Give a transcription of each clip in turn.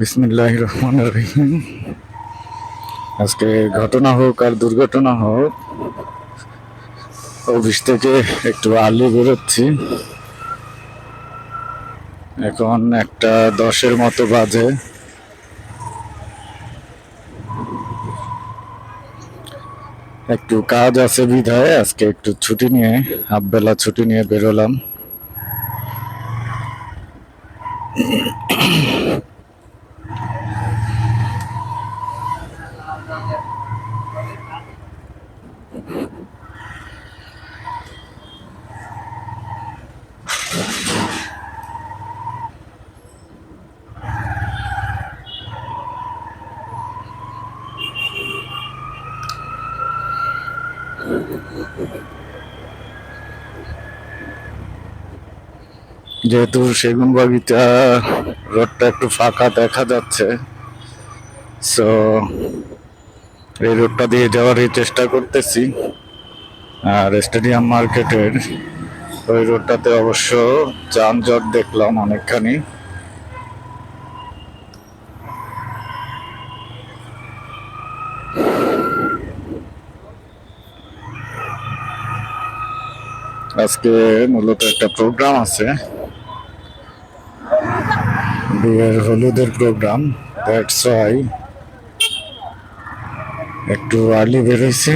বিসমিল্লাহ রহমান রহিম। আজকে ঘটনা হোক আর দুর্ঘটনা হোক, অফিস থেকে একটু আর্লি বেরোচ্ছি। এখন একটা দশের মতো বাজে। একটু কাজ আছে বিধায়, আজকে একটু ছুটি নিয়ে হাফ বেলা ছুটি নিয়ে বেরোলাম। যেহেতু সেগুন বাগিচা রোডটা একটু ফাঁকা দেখা যাচ্ছে সো এই রোডটা দিয়ে যাওয়ারই চেষ্টা করতেছি। আর স্টেডিয়াম মার্কেটের ওই রোডটাতে অবশ্য যানজট দেখলাম অনেকখানি। আজকে মূলত একটা প্রোগ্রাম আছে। হলুদের প্রোগ্রাম দ্যাটস ওয়াই একটু আর্লি বেরোইছি।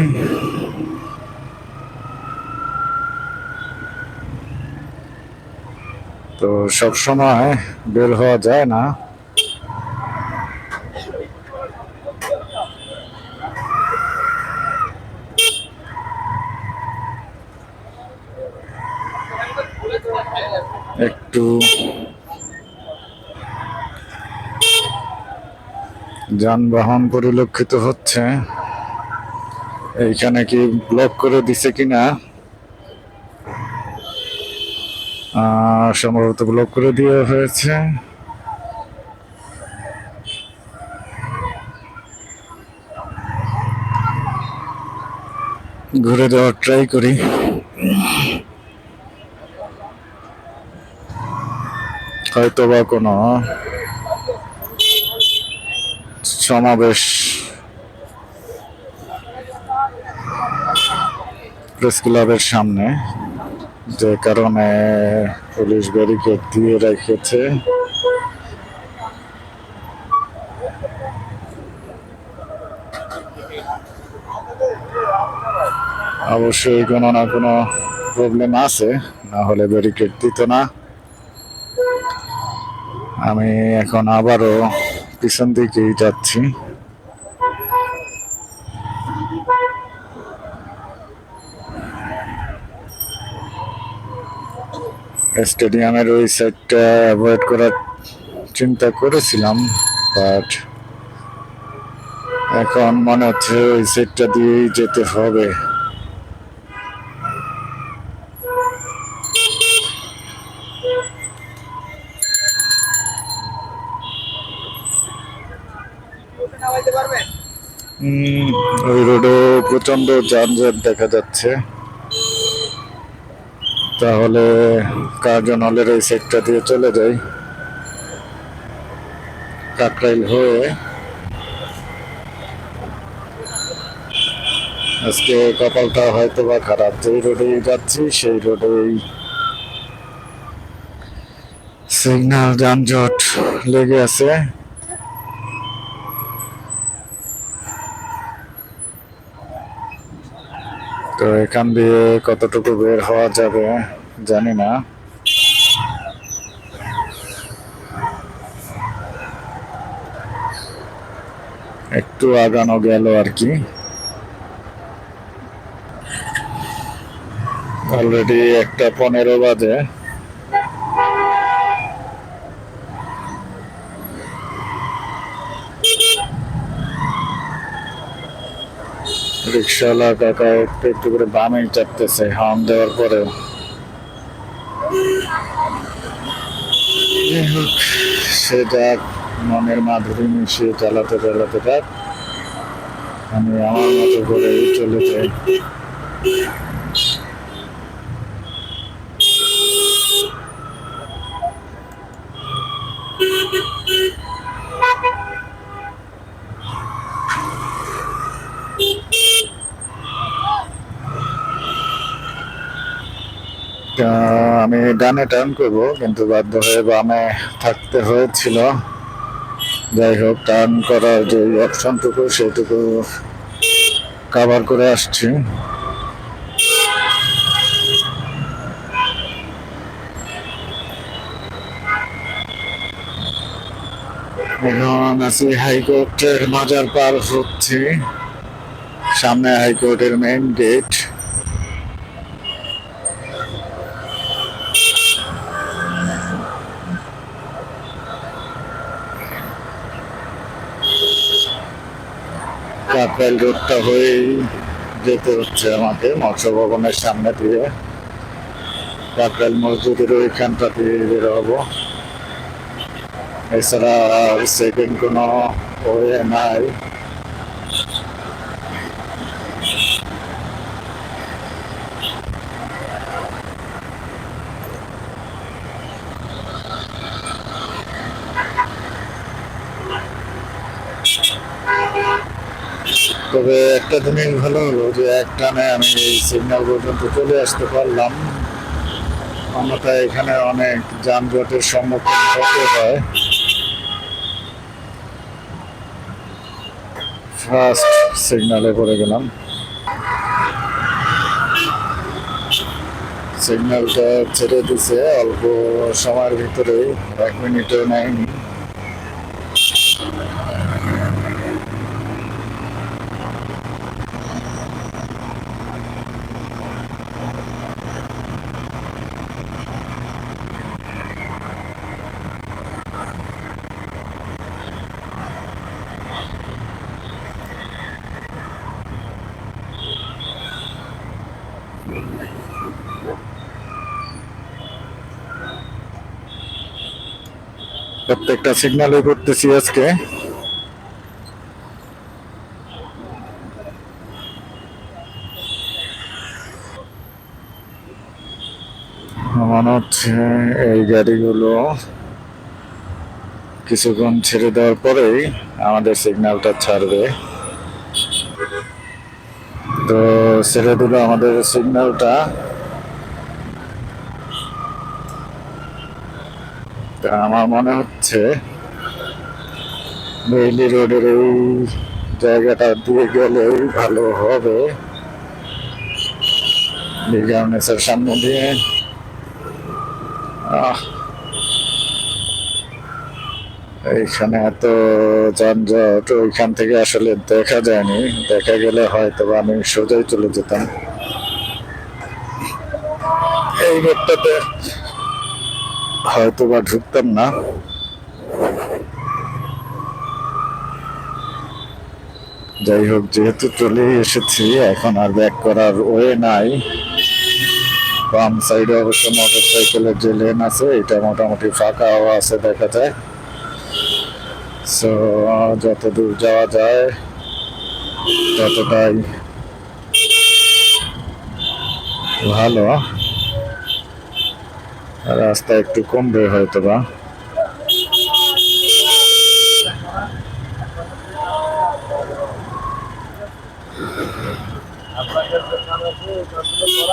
তো সব সময় বের হওয়া যায় না। একটু যানবাহন পরিলক্ষিত হচ্ছে। এইখানে কি ব্লক করে দিছে কিনা? সম্ভবত ব্লক করে দিয়ে হয়েছে। ঘুরে যাওয়ার ট্রাই করি। হয়তো বা কোনো সমাবেশ প্রেস ক্লাবের সামনে, যে কারণে পুলিশ ব্যারিকেড দিয়ে রেখেছে। অবশ্যই কোনো না কোনো প্রবলেম আছে, না হলে ব্যারিকেড দিত না। আমি এখন আবারও পিছন দিকেই যাচ্ছি। স্টেডিয়ামের ওই সাইডটা অ্যাভয়েড করার চিন্তা করেছিলাম বাট এখন মনে হচ্ছে ওই সাইডটা দিয়েই যেতে হবে উম, ওই রোডে প্রচণ্ড যানজট দেখা যাচ্ছে। তাহলে কার্জন হলের এই সেক্টর দিয়ে চলে যাই? কাকরাইল হয়ে আজকে কপালটা হয়তো বা খারাপ। যেই রোডেই যাচ্ছি, সেই রোডেই সিগন্যাল যানজট লেগে আছে। তো এখান দিয়ে কতটুকু বের হওয়া যাবে, জানি না। একটু আগানো গেল আর কি। অলরেডি একটা পনেরো বাজে। রিক্সাওয়ালা কাকা একটু একটু করে বামেই চাপতেছে হর্ন দেওয়ার পরেও। যাই সে যাক, মনের মাধুরী মিশিয়ে চালাতে চালাতে থাক আমি আমার মতো করে চলে যাই ডানে টার্ন করব, কিন্তু বাধ্য হয়ে বামে থাকতে হয়েছিল। যাই হোক টার্ন করার যে অপশনটুকু, সেটুকু কাভার করে আসছি। এখন আছি হাইকোর্টের মাজার পার হচ্ছি। সামনে হাইকোর্টের মেইন গেট কাপেল রোডটা হয়ে যেতে হচ্ছে আমাকে, মৎস্য ভবনের সামনে দিয়ে। কাপেল মসজিদের ওইখানটা দিয়ে বের হব এছাড়া সেকেন্ড কোনো ওয়ে নাই। তবে একটা জিনিস ভালো হলো যে এক টানে আমি এই সিগন্যাল পর্যন্ত চলে আসতে পারলাম। অন্যথায় এখানে অনেক যানজটের সম্মুখীন হতে হয়। ফার্স্ট সিগনালে পড়ে গেলাম। সিগন্যালটা ছেড়ে দিছে, অল্প সময়ের ভিতরেই, এক মিনিটও নেয়নি। প্রত্যেকটা সিগন্যালে করতেছি আজকে। মনে হচ্ছে এই গাড়িগুলো কিছুক্ষণ ছেড়ে দেওয়ার পরেই আমাদের সিগন্যালটা ছাড়বে। তো ছেড়ে দিল আমাদের সিগন্যালটা আমার মনে হচ্ছে বেইলি রোডের এই জায়গাটা দিয়ে গেলেই ভালো হবে। সামনে দিয়ে। এইখানে এত যানজট, ওইখান থেকে আসলে দেখা যায়নি। দেখা গেলে হয়তো আমি সোজাই চলে যেতাম। এই রোডটাতে হয়তো বা ঢুকতাম না। যাই হোক যেহেতু চলে এসেছি, এখন আর ব্যাক করার ওয়ে নাই। বাম সাইডে অবশ্য মোটর সাইকেলের যে লেন আছে, এটা মোটামুটি ফাঁকাও আছে, দেখা যায়। সো যত দূর যাওয়া যায়, ততটাই ভালো। রাস্তা একটু কমবে হয়তো বা আপনাদের যে কাজ আছে এই কাজগুলো করার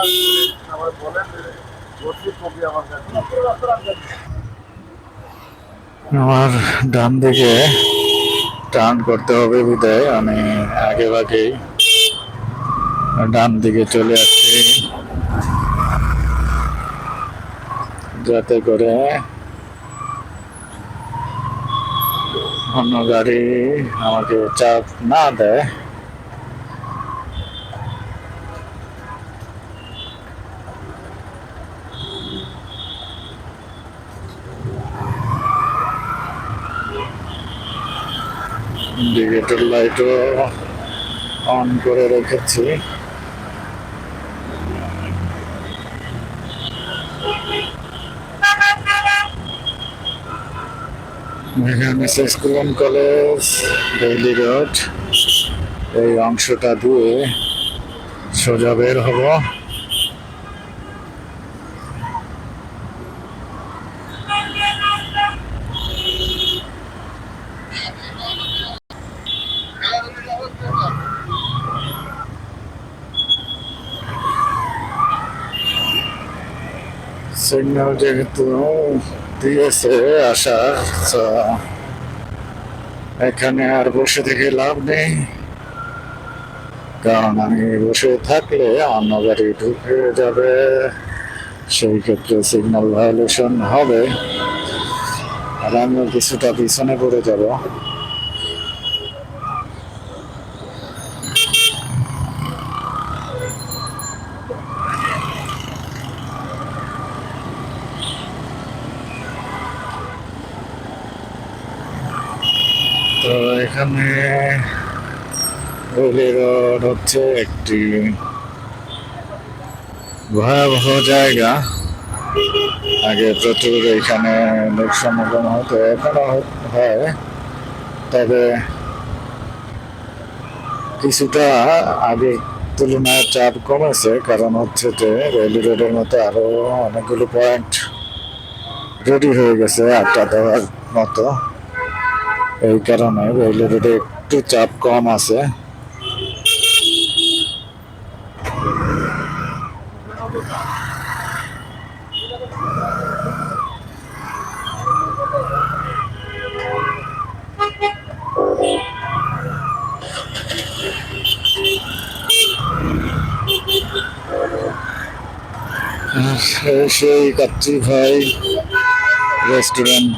আমার ডান দিকে টার্ন করতে হবে বিদায়। আমি আগে ভাগেই ডান দিকে চলে আসছি। যাতে করে অন্য গাড়ি আমাকে চাপ না দেয়। ইন্ডিকেটর লাইটও অন করে রেখেছি। স্কুল কলেজ ডেইলি রোড এই অংশটা দিয়ে সোজা বের হব। সিগন্যাল যেহেতু দিয়েছে আসার এখানে আর বসে থেকে লাভ নেই। কারণ আমি বসে থাকলে অন্য গাড়ি ঢুকে যাবে। সেই ক্ষেত্রে সিগন্যাল ভায়োলেশন হবে। আর আমিও কিছুটা পিছনে পড়ে যাব তো এখানে রেলি রোড হচ্ছে একটি ভয়াবহ জায়গা। আগে প্রচুর এখানে লোক সমাগম হতো, এখনও হয়। তবে কিছুটা আগের তুলনায় চাপ কমেছে, কারণ হচ্ছে যে রেলি রোডের মতো আরও অনেকগুলো পয়েন্ট রেডি হয়ে গেছে আড্ডা দেওয়ার মতো। এই কারণে রেলি রোডে একটু চাপ কম আছে। সেই কাচ্চি ভাই রেস্টুরেন্ট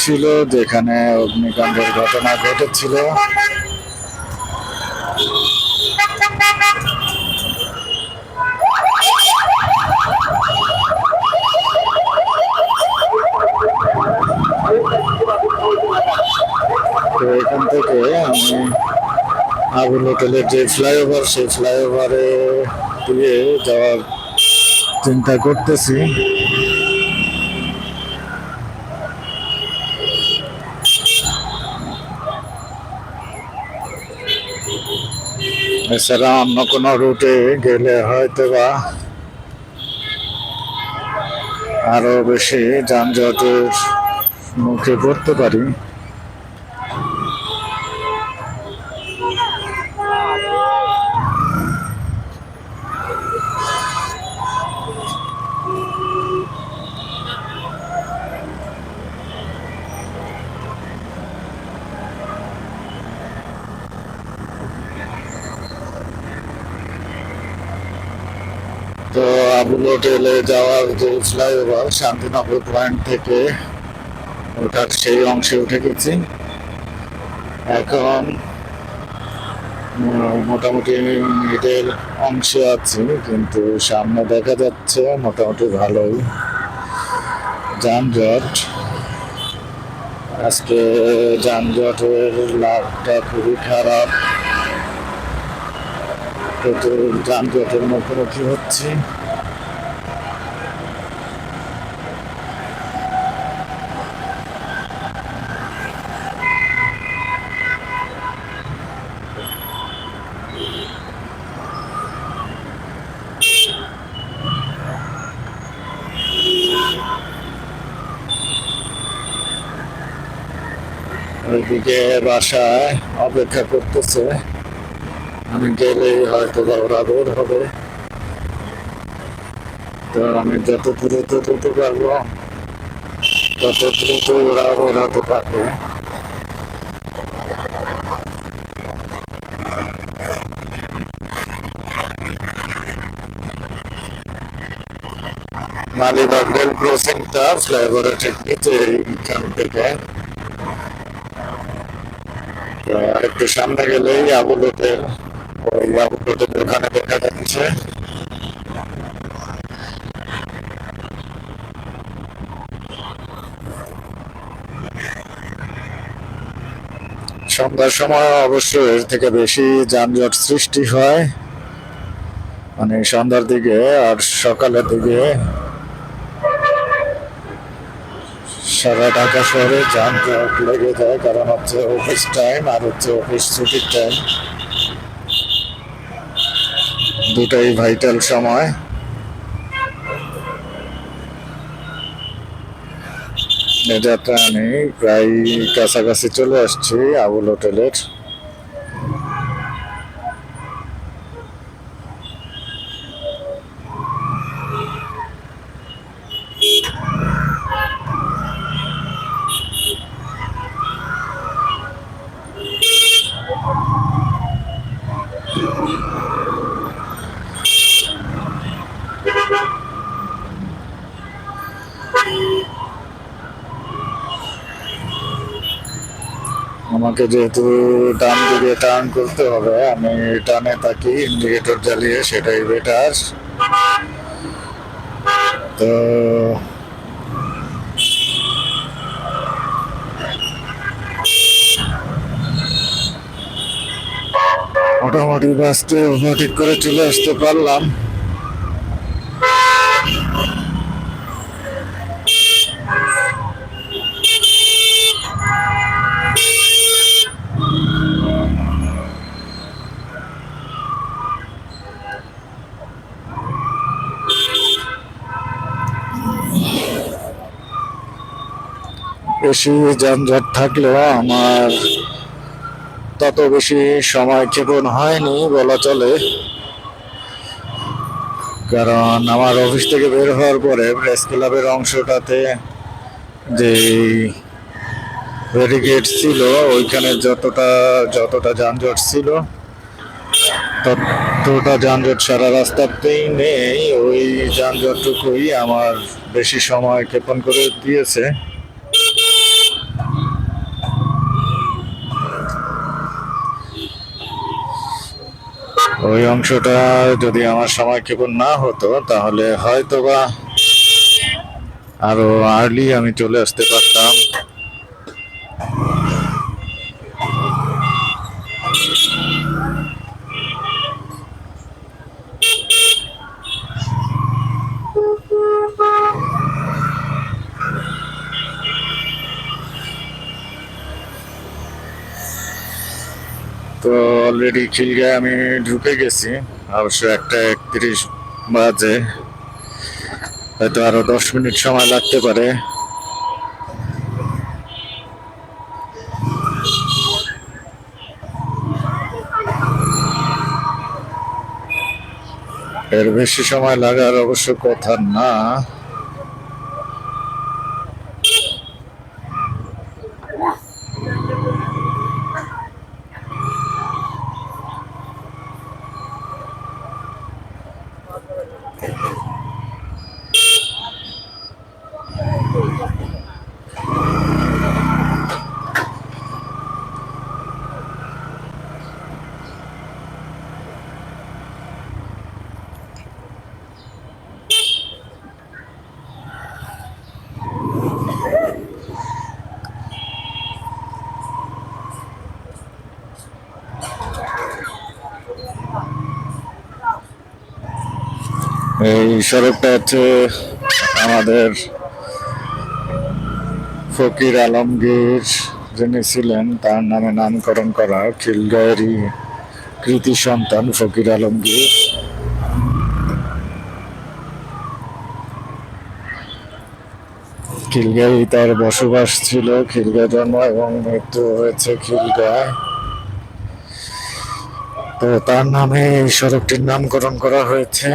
ছিল যেখানে অগ্নিকাণ্ডের ঘটনা ঘটেছিল। তো এখান থেকে আমি আবুল হোটেলের যে ফ্লাইওভার, সেই ফ্লাইওভারে দিয়ে যাওয়ার চিন্তা করতেছি। এছাড়া অন্য কোনো রুটে গেলে হয়তো বা আরও বেশি যানজটের মুখে পড়তে পারি। আবুল হোটেলে যাওয়ার যে ফ্লাইওভার শান্তিনগর পয়েন্ট থেকে ওটার সেই অংশে উঠে গেছি। এখন মোটামুটি মিডের অংশে আছি, কিন্তু সামনে দেখা যাচ্ছে মোটামুটি ভালোই। যানজট, আজকে যানজটের লাভটা খুবই খারাপ। যানজটের মুখোমুখি হচ্ছি। ওইদিকে বাসায় অপেক্ষা করতেছে, আমি গেলেই হয়তো ওরা বের হবে। তো আমি যত দ্রুত যেতে পারব, তত দ্রুত ওরা বের হতে পারবে। মালিবাগ রেল ক্রসিংটা ফ্লাইওভারের ঠিক নিচে এইখান থেকে একটু সামনে গেলেই আবুল ওই ওখানে দেখা যাচ্ছে। সন্ধ্যার সময় অবশ্য এর থেকে বেশি যানজট সৃষ্টি হয়। মানে সন্ধ্যার দিকে আর সকালের দিকে সারা ঢাকা শহরে যানজট লেগে যায়, কারণ হচ্ছে অফিস টাইম আর হচ্ছে অফিস ছুটির টাইম দুটাই ভাইটাল সময়। যাত্রা আমি প্রায় কাছাকাছি চলে আসছি আবুল হোটেলের। আমাকে যেহেতু ডান দিকে টার্ন করতে হবে, আমি টানে থাকি, ইন্ডিকেটর জ্বালিয়ে সেটাই বেটার তো মোটামুটি বাসতে ওভারটেক করে চলে আসতে পারলাম। বেশি যানজট থাকলেও আমার তত বেশি সময় ক্ষেপণ হয়নি, বলা চলে। কারণ আমার অফিস থেকে বের হওয়ার পরে প্রেস ক্লাবের অংশটাতে যে ব্যারিকেড ছিল, ওইখানে যতটা যতটা যানজট ছিল, ততটা যানজট সারা রাস্তাতেই নেই। ওই যানজটটুকুই আমার বেশি সময় ক্ষেপণ করে দিয়েছে। ওই অংশটা যদি আমার সময় ক্ষেপণ না হতো, তাহলে হয়তো বা আরও আর্লি আমি চলে আসতে পারতাম। অলরেডি খিলগায় আমি ঢুকে গেছি। অবশ্য একটা একত্রিশ বাজে। হয়তো আরও দশ মিনিট সময় লাগতে পারে। এর বেশি সময় লাগার অবশ্য কথা না। এই সড়কটা হচ্ছে আমাদের ফকির আলমগীর, যিনি ছিলেন তার নামে নামকরণ করা খিলগায়েরই কৃতি সন্তান ফকির আলমগীর। খিলগাঁই তার বসবাস ছিল, খিলগাঁয় জন্ম এবং মৃত্যু হয়েছে খিলগাঁয়। তো তার নামে এই সড়কটির নামকরণ করা হয়েছে।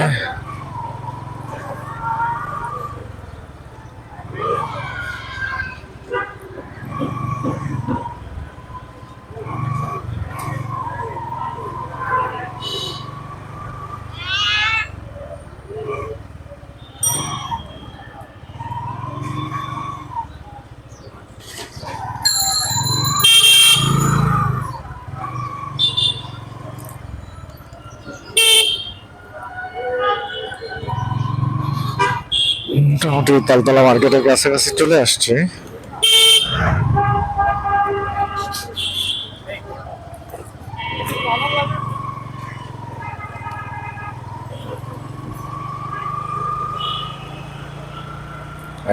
মোটামুটি তালতলা মার্কেটের কাছাকাছি চলে আসছে।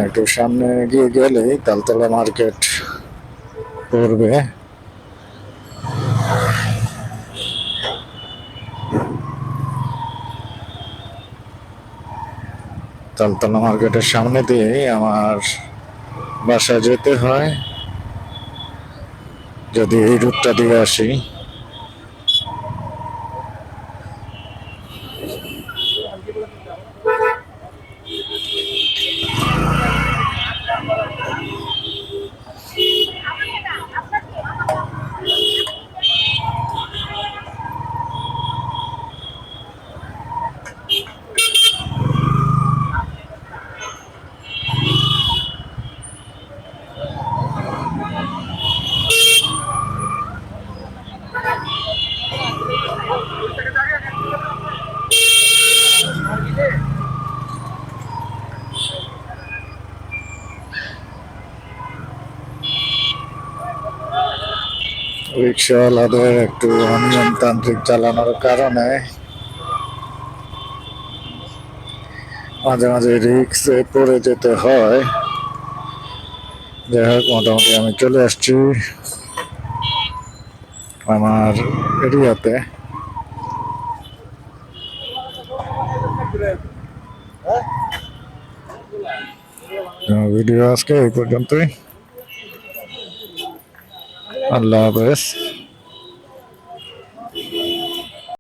একটু সামনে গিয়ে গেলেই তালতলা মার্কেট পড়বে। তালতলা মার্কেটের সামনে দিয়ে আমার বাসা যেতে হয়। যদি এই রুটটা দিয়ে আসি। রিক্সাওয়ালাদের একটু অনিয়মতান্ত্রিক চালানোর কারণে মাঝে মাঝে রিক্সে পড়ে যেতে হয়। যাই হোক মোটামুটি আমি চলে আসছি আমার এরিয়াতে। ভিডিও আজকে এই পর্যন্তই। আল্লাহ হাফেজ